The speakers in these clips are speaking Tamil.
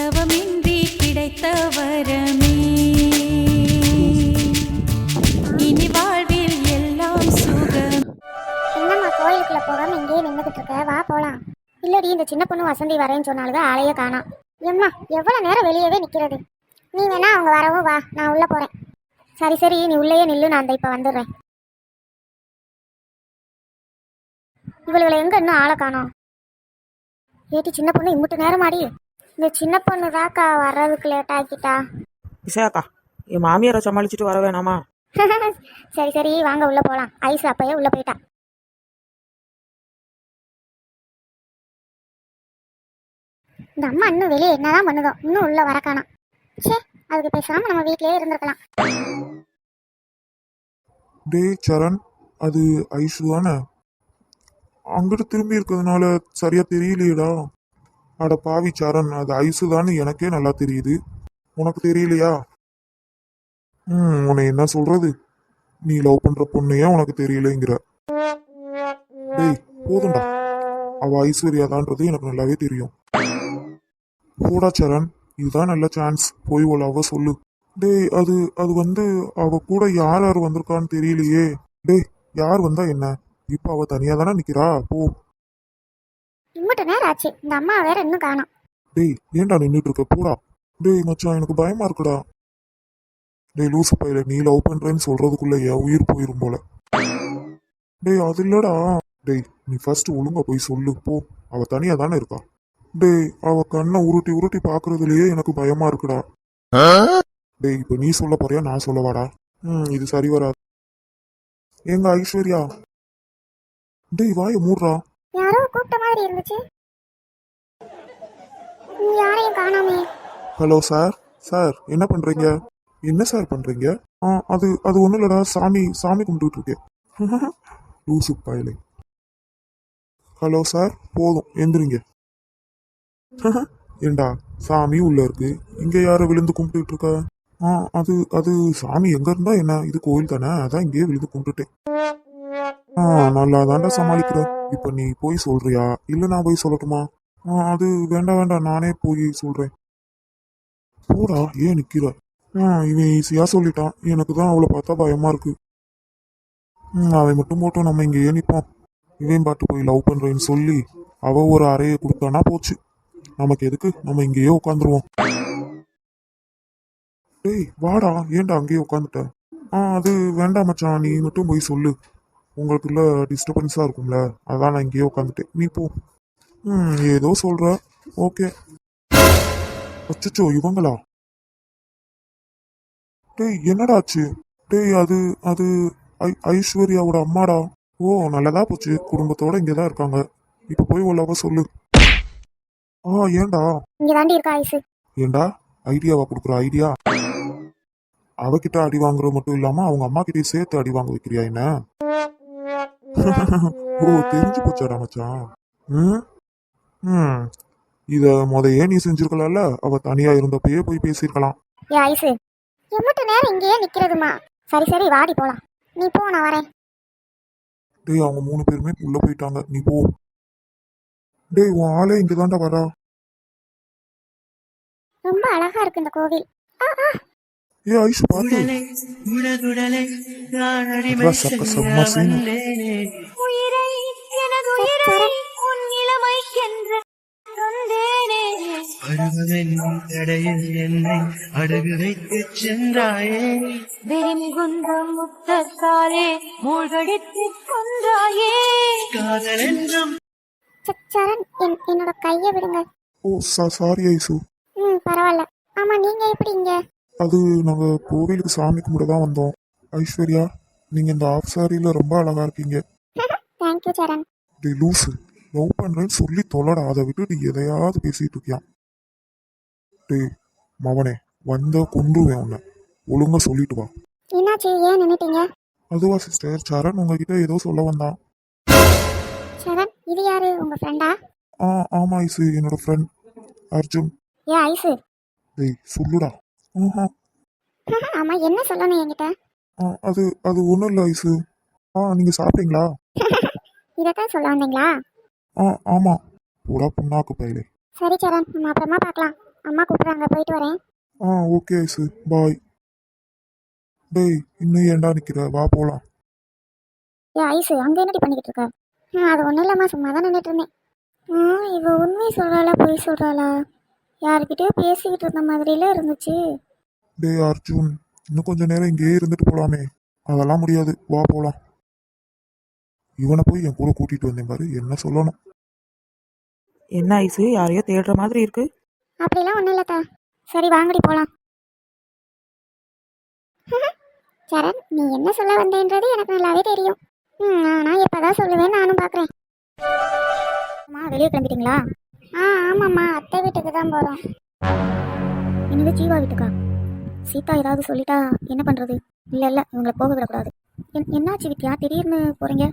தவமின்றி கிடைத்த வரமே இனி வாழ்வில் எல்லாம் சுகம். என்னம்மா கோயிலுக்குள்ள போகாம இங்கேயே நின்றுகிட்டு இருக்க வா போலாம். இல்லடி இந்த சின்ன பொண்ணு வசந்தி வரேன்னு சொன்னாலுங்க ஆளையே காணோம் எம்மா எவ்வளவு நேரம் வெளியவே நிக்கிறது? நீ வேணா அவங்க வரவும் வா. நான் உள்ள போறேன். சரி சரி நீ உள்ளேயே நில்லு. நான் அந்த இப்ப வந்துடுறேன். இவளுகளை எங்க இன்னும் ஆளை காணோம்? ஏட்டி சின்ன பொண்ணு இம்முட்டு நேரம் ஆடி இந்த சின்ன பொண்ணு தாக்கா வர்றதுக்கு லேட் ஆக்கிட்டா. விசாக்கா என் மாமியாரை சமாளிச்சுட்டு வர வேணாமா? சரி சரி வாங்க உள்ள போலாம். ஐஸ் அப்பயே உள்ள போயிட்டா. இந்த அம்மா இன்னும் வெளியே என்னதான் பண்ணுதோ இன்னும் உள்ள வர காணோம். ச்சே அதுக்கு பேசாம நம்ம வீட்லயே இருந்திருக்கலாம். டேய் சரண் அது ஐஷு தானே? அங்கிட்டு திரும்பி இருக்கிறதுனால சரியா தெரியலையேடா. அட பாவி சரண் அது ஐசு தானே எனக்கே நல்லா தெரியுது. உனக்கு தெரியலையா? ம் உன்னை என்ன சொல்றது? நீ லவ் பண்ற பொண்ணையே உனக்கு தெரியலைங்கிற. டேய் போதும்டா. அவ ஐஸ்வர்யா தான்றது எனக்கு நல்லாவே தெரியும். போடா சரண் இதுதான் நல்ல சான்ஸ் போய் உள்ள அவ சொல்லு. டேய் அது அது வந்து அவ கூட யார் யார் வந்திருக்கான்னு தெரியலையே. டேய் யார் வந்தா என்ன? இப்ப அவ தனியா தானே நிக்கிறா? போ. இம்மட்டு நேரம் ஆச்சு. இந்த அம்மா வேற இன்னும் காணும். டேய் ஏன்டா நின்னுட்டு இருக்க போடா. டேய் மச்சான் எனக்கு பயமா இருக்குடா. டேய் லூசு பையில நீ லவ் பண்றேன்னு சொல்றதுக்குள்ள என் உயிர் போயிரும் போல. டேய் அது இல்லடா. டேய் நீ ஃபர்ஸ்ட் ஒழுங்கா போய் சொல்லு. போ. அவ தனியா தானே இருக்கா? டேய் அவ கண்ணை உருட்டி உருட்டி பாக்குறதுலயே எனக்கு பயமா இருக்குடா. டேய் இப்ப நீ சொல்ல போறியா நான் சொல்லவாடா ம் இது சரி வராது. எங்க ஐஸ்வர்யா? டேய் வாய மூடுறா. யாரோ கூப்பிட்ட மாதிரி இருந்துச்சு. யாரையும் காணாமே ஹலோ சார். சார் என்ன பண்றீங்க? என்ன சார் பண்றீங்க? ஆ அது அது ஒண்ணும் இல்லடா. சாமி சாமி கும்பிட்டுட்டு இருக்கேன். லூசு பயலை. Hello sir. போதும். எந்திரிங்க. ஏண்டா சாமி உள்ள இருக்கு. இங்க யாரோ விழுந்து கும்பிட்டுட்டு இருக்கா? ஆ அது அது சாமி எங்க இருந்தா என்ன? இது கோயில் தானே? அதான் இங்கேயே விழுந்து கும்பிட்டுட்டேன். ஆ நல்லா தாண்டா சமாளிக்கிறேன். இப்போ நீ போய் சொல்றியா? இல்லை நான் போய் சொல்லட்டுமா? அது வேண்டாம் வேண்டாம் நானே போய் சொல்றேன். போடா ஏன் நிற்கிற இவன் ஈஸியா சொல்லிட்டான். எனக்கு தான் அவளை பார்த்தா பயமா இருக்கு. அதை மட்டும் போட்டோம் நம்ம இங்கேயே நிற்போம் இவன் பாட்டு போய் லவ் பண்றேன்னு சொல்லி அவ ஒரு அறையை கொடுத்தானா போச்சு. நமக்கு எதுக்கு? நம்ம இங்கேயே உட்காந்துருவோம். டேய் வாடா. ஏன்டா அங்கேயே உட்காந்துட்ட? ஆ அது வேண்டாம் மச்சான். நீ மட்டும் போய் சொல்லு. உங்களுக்குள்ள டிஸ்டர்பன்ஸா இருக்கும்ல அதான் நான் இங்கேயே உட்காந்துட்டேன் நீ போ. ம் ஏதோ சொல்ற. ஓகே. அச்சச்சோ இவங்களா? டேய் என்னடா ஆச்சு? டேய் அது அது ஐ ஐஸ்வர்யாவோட அம்மாடா. ஓ நல்லதா போச்சு. குடும்பத்தோட இங்கே தான் இருக்காங்க. இப்போ போய் உள்ளவ சொல்லு. ஆ ஏன்டா? இங்க தாண்டி இருக்கா ஐசு. ஏன்டா? ஐடியாவா கொடுக்குற ஐடியா? அவகிட்ட அடி வாங்குறது மட்டும் இல்லாம அவங்க அம்மா கிட்டயும் சேர்த்து அடி வாங்க வைக்கிறியா என்ன? ஓ தெரிஞ்சு போச்சாடா மச்சான்? ம் ம் இத முதையே நீ செஞ்சிருக்கலாம்ல அவ தனியா இருந்தப்பயே போய் பேசியிருக்கலாம். ஏ ஐசு எம்மட்டு நேரம் இங்கேயே நிக்கிறதுமா? சரி சரி வாடி போலாம். நீ போ நான் வரேன். டேய் அவங்க மூணு பேருமே உள்ள போயிட்டாங்க. நீ போ. டேய் உன் ஆளே இங்க தாண்டா வரா. ரொம்ப அழகா இருக்கு இந்த கோவில். ஆ ஆ. ஏ ஐஷு பாத்து. சக்க செம்ம தடையில் என்னை அடகு வைத்துச் சென்றாயே. வெறிமிகுந்த முத்தத்தாலே மூழ்கடித்துக் கொன்றாயே. காதல் என்றும் சரண் என் என்னோட கையை விடுங்க. Oh sorry Aishu. ம் பரவாயில்ல. ஆமா நீங்க எப்படி இங்க? அது நாங்க கோவிலுக்கு சாமி கும்பிட தான் வந்தோம். ஐஸ்வர்யா நீங்க இந்த ஆஃப் சாரியில ரொம்ப அழகா இருக்கீங்க. Thank you Saran. டேய் லூசு லவ் பண்றேன்னு சொல்லி தொலைடா அதை விட்டு நீ எதையாவது பேசிட்டு இருக்கியா? டேய் மவனே வந்த கொன்றுவேன் உன்னை. ஒழுங்கா சொல்லிட்டு வா. என்னாச்சு ஏன் நின்னுட்டீங்க? அதுவா சிஸ்டர் சரண் உங்ககிட்ட ஏதோ சொல்ல வந்தான். சரண் இது யாரு? உங்க ஃப்ரெண்டா ஆ ஆமா ஐசு என்னோட ஃப்ரெண்ட் அர்ஜுன். ஏ ஐசு. டேய் சொல்லுடா. ஆமா என்ன சொல்லணும் என்கிட்ட? அது அது ஒன்றும் இல்லை ஐசு. ஆ நீங்கள் சாப்பிட்டீங்களா? இதைத்தான் சொல்ல வந்தீங்களா? ஆ ஆமாம் போடா புண்ணாக்கு பையலே. சரி சரண். நம்ம அப்புறமா பார்க்கலாம். அம்மா கூப்பிட்றாங்க போயிட்டு வரேன். ஆ ஓகே ஐசு. பாய். டேய் இன்னும் ஏன்டா நிக்கிற? வா போலாம். ஏ ஐசு அங்கே என்னடி பண்ணிக்கிட்டு இருக்க? அது ஒன்றும் இல்லைம்மா சும்மா தான் நின்றுட்டு இருந்தேன் இவ உண்மை சொல்கிறாளா பொய் சொல்கிறாளா யாருக்கிட்டயோ பேசிக்கிட்டு இருந்த மாதிரில இருந்துச்சு. டேய் அர்ஜுன் இன்னும் கொஞ்ச நேரம் இங்கேயே இருந்துட்டு போலாமே. அதெல்லாம் முடியாது. வா போலாம். இவனை போய் என் கூட கூட்டிட்டு வந்தேன் பாரு. என்ன சொல்லணும்? என்ன ஐசு? யாரையோ தேடுற மாதிரி இருக்கு. அப்படிலாம் ஒன்றும் இல்லைத்தா சரி வாங்கடி போகலாம் சரண் நீ என்ன சொல்ல வந்தேன்றது எனக்கு நல்லாவே தெரியும். ம் நான் எப்போதான் சொல்லுவேன் நானும் பார்க்குறேன் அம்மா வெளியே கிளம்பிட்டீங்களா? ஆமாம்மா அத்தை வீட்டுக்கு தான் போகிறோம் என்னது ஜீவா வீட்டுக்கா? சீதா ஏதாவது சொல்லிட்டா என்ன பண்ணுறது இல்லை இல்லை இவங்களை போக விடக்கூடாது. என் என்னாச்சு வித்யா? திடீர்னு போகிறீங்க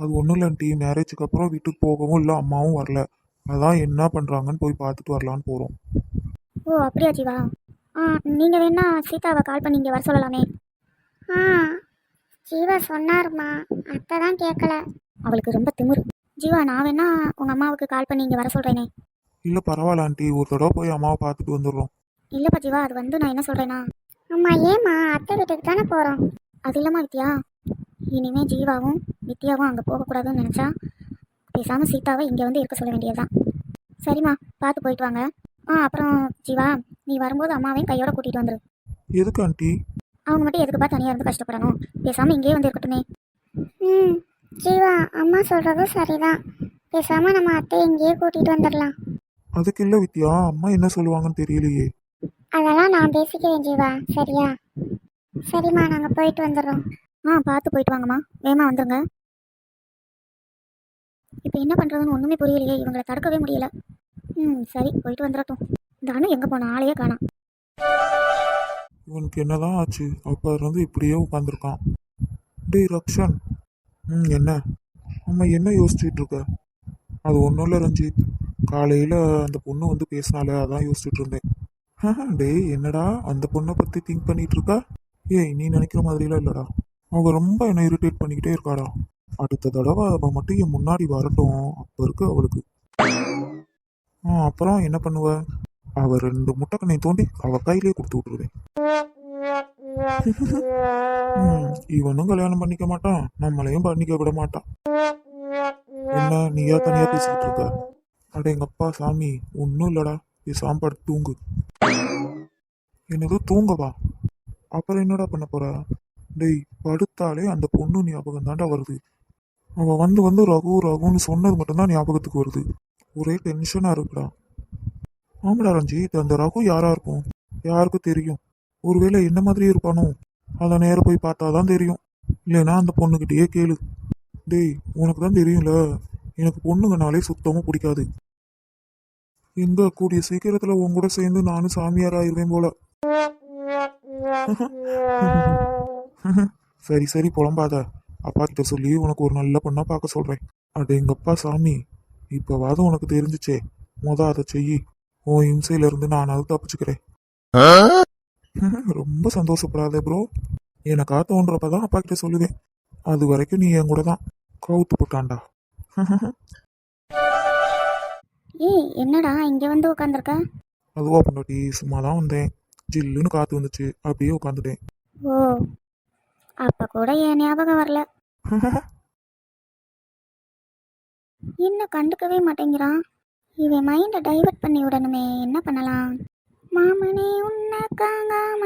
அது ஒன்றும் இல்லைன்ட்டி மேரேஜுக்கு அப்புறம் வீட்டுக்கு போகவும் இல்லை அம்மாவும் வரல. அதான் என்ன பண்ணுறாங்கன்னு போய் பார்த்துட்டு வரலான்னு போகிறோம் ஓ அப்படியா ஜீவா? ஆ நீங்கள் வேணா சீதாவை கால் பண்ணி இங்கே வர சொல்லலாமே. ஆ ஜீவா சொன்னாருமா அத்தை தான் கேட்கல அவளுக்கு ரொம்ப திமிரு. ஜீவா நான் வேணா உங்கள் அம்மாவுக்கு கால் பண்ணி இங்கே வர சொல்கிறேனே இல்லை பரவாயில்ல ஆண்டி. ஒரு தடவை போய் அம்மாவை பார்த்துட்டு வந்துடுறோம். இல்லைப்பா ஜீவா அது வந்து நான் என்ன சொல்கிறேன்னா அம்மா ஏம்மா அத்தை வீட்டுக்கு தானே போகிறோம் அது இல்லைம்மா வித்யா. இனிமே ஜீவாவும் வித்யாவும் அங்கே போகக்கூடாதுன்னு நினச்சா பேசாமல் சீதாவை இங்கே வந்து இருக்க சொல்ல வேண்டியதுதான். சரிம்மா பார்த்து போயிட்டு வாங்க. ஆ அப்புறம் ஜீவா நீ வரும்போது அம்மாவையும் கையோட கூட்டிகிட்டு வந்துரு. எதுக்கு ஆண்டி? அவங்க மட்டும் எதுக்குப்பா தனியாக இருந்து கஷ்டப்படணும்? பேசாமல் இங்கேயே வந்து இருக்கட்டுமே. ம் ஜீவா அம்மா சொல்கிறதும் சரிதான். பேசாமல் நம்ம அத்தை இங்கேயே கூட்டிகிட்டு வந்துடலாம். அதுக்கு இல்லை வித்யா அம்மா என்ன சொல்லுவாங்கன்னு தெரியலையே. அதெல்லாம் நான் பேசிக்கிறேன் ஜீவா சரியா? சரிம்மா நாங்கள் போயிட்டு வந்துடுறோம். ஆ பார்த்து போயிட்டு வாங்கம்மா. வேகமாக வந்துருங்க. இப்போ என்ன பண்ணுறதுன்னு ஒன்றுமே புரியலையே. இவங்களை தடுக்கவே முடியல. ம் சரி போயிட்டு வந்துடட்டும். தானு எங்கே போன ஆளையே காணோம். இவனுக்கு என்னதான் ஆச்சு? அப்போ இருந்து இப்படியே உட்காந்துருக்கான் டேய் ரக்ஷன். ம் என்ன? அம்மா என்ன யோசிச்சுட்டு இருக்க? அது ஒன்றும் இல்லை ரஞ்சித். காலையில் அந்த பொண்ணு வந்து பேசினாலே அதான் யோசிச்சுட்டு இருந்தேன். டேய் என்னடா அந்த பொண்ணை பற்றி திங்க் பண்ணிட்டு இருக்கா ஏய் நீ நினைக்கிற மாதிரிலாம் இல்லைடா. அவங்க ரொம்ப என்னை இரிட்டேட் பண்ணிக்கிட்டே இருக்காடா. அடுத்த தடவை அவள் மட்டும் என் முன்னாடி வரட்டும் அப்போ இருக்கு அவளுக்கு. ஆ அப்புறம் என்ன பண்ணுவ? அவ ரெண்டு முட்டைக்கண்ணை தோண்டி அவ கையிலே கொடுத்து விட்டுருவேன். இவனும் கல்யாணம் பண்ணிக்க மாட்டான் நம்மளையும் பண்ணிக்க விட மாட்டான். என்ன நீயா தனியா பேசிக்கிட்டு இருக்க? அட எங்கள் அப்பா சாமி ஒன்றும் இல்லடா. பேசாம சாம்பாடு தூங்கு. என்னது தூங்கவா? அப்புறம் என்னடா பண்ண போற? டேய் படுத்தாலே அந்த பொண்ணு ஞாபகம் தாண்டா வருது. அவ வந்து வந்து ரகு ரகுன்னு சொன்னது மட்டும்தான் ஞாபகத்துக்கு வருது. ஒரே டென்ஷனா இருக்குடா. ஆமாடா ரஞ்சித் அந்த ரகு யாரா இருக்கும்? யாருக்கும் தெரியும்? ஒருவேளை என்ன மாதிரி இருப்பானோ? அதை நேராக போய் பார்த்தா தான் தெரியும். இல்லைன்னா அந்த பொண்ணுகிட்டயே கேளு. டேய் உனக்கு தான் தெரியும்ல? எனக்கு பொண்ணுங்கனாலே சுத்தமாக பிடிக்காது. இந்த கூடிய சீக்கிரத்துல உன் கூட சேர்ந்து நானும் சாமியார் ஆயிருவேன் போல. சரி சரி புலம்பாத. அப்பா கிட்ட சொல்லி உனக்கு ஒரு நல்ல பொண்ணா பார்க்க சொல்றேன். அட எங்கப்பா சாமி? இப்பவாது உனக்கு தெரிஞ்சுச்சே. முத அதை செய் உன் இம்சையில இருந்து நானாவது தப்பிச்சுக்கிறேன். ரொம்ப சந்தோஷப்படாத ப்ரோ எனக்கா தோன்றப்பதான் அப்பா கிட்ட சொல்லுவேன். அது வரைக்கும் நீ என் கூட தான் கவுத்து போட்டான்டா. ஏய் என்னடா இங்கே வந்து உட்காந்துருக்க அதுவா பொண்டாட்டி சும்மா தான் வந்தேன். ஜில்லுன்னு காத்து வந்துச்சு. அப்படியே உட்காந்துட்டேன் ஓ அப்போ கூட என் ஞாபகம் வரல. என்ன கண்டுக்கவே மாட்டேங்கிறான்? இவன் மைண்டை டைவர்ட் பண்ணி விடணுமே என்ன பண்ணலாம்? மாமனே உன்னை காங்காம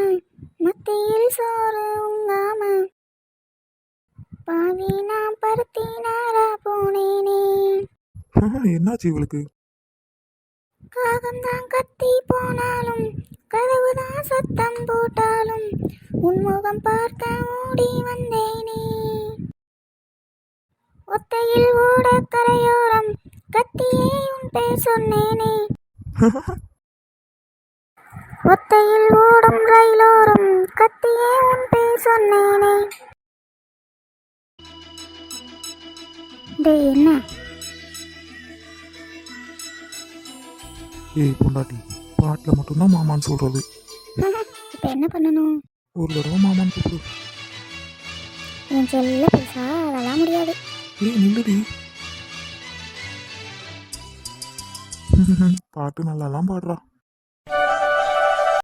மத்தியில் சோறு உங்காம பாவி நான் பருத்தி நாரா போனேனே. என்னாச்சு இவளுக்கு? காகம்தான் கத்தி போனாலும் கதவுதான் சத்தம் போட்டாலும் உன்முகம் பார்க்க ஓடி வந்தேனே. ஒத்தையில் ஓட கரையோரம் கத்தியே உன் பேர் சொன்னேனே. ஒத்தையில் ஓடும் ரயிலோரம் கத்தியே உன் பேர் சொன்னேனே. டேய் என்ன? ஏய் பொண்டாட்டி பாட்டில் மட்டும்தான் மாமான்னு சொல்றது. இப்போ என்ன பண்ணணும்? ஒரு தடவை மாமான்னு கூப்பிடு. என் செல்ல பேசா அதெல்லாம் முடியாது. ஏய் நில்லுடி. பாட்டு நல்லாலாம் பாடுறா.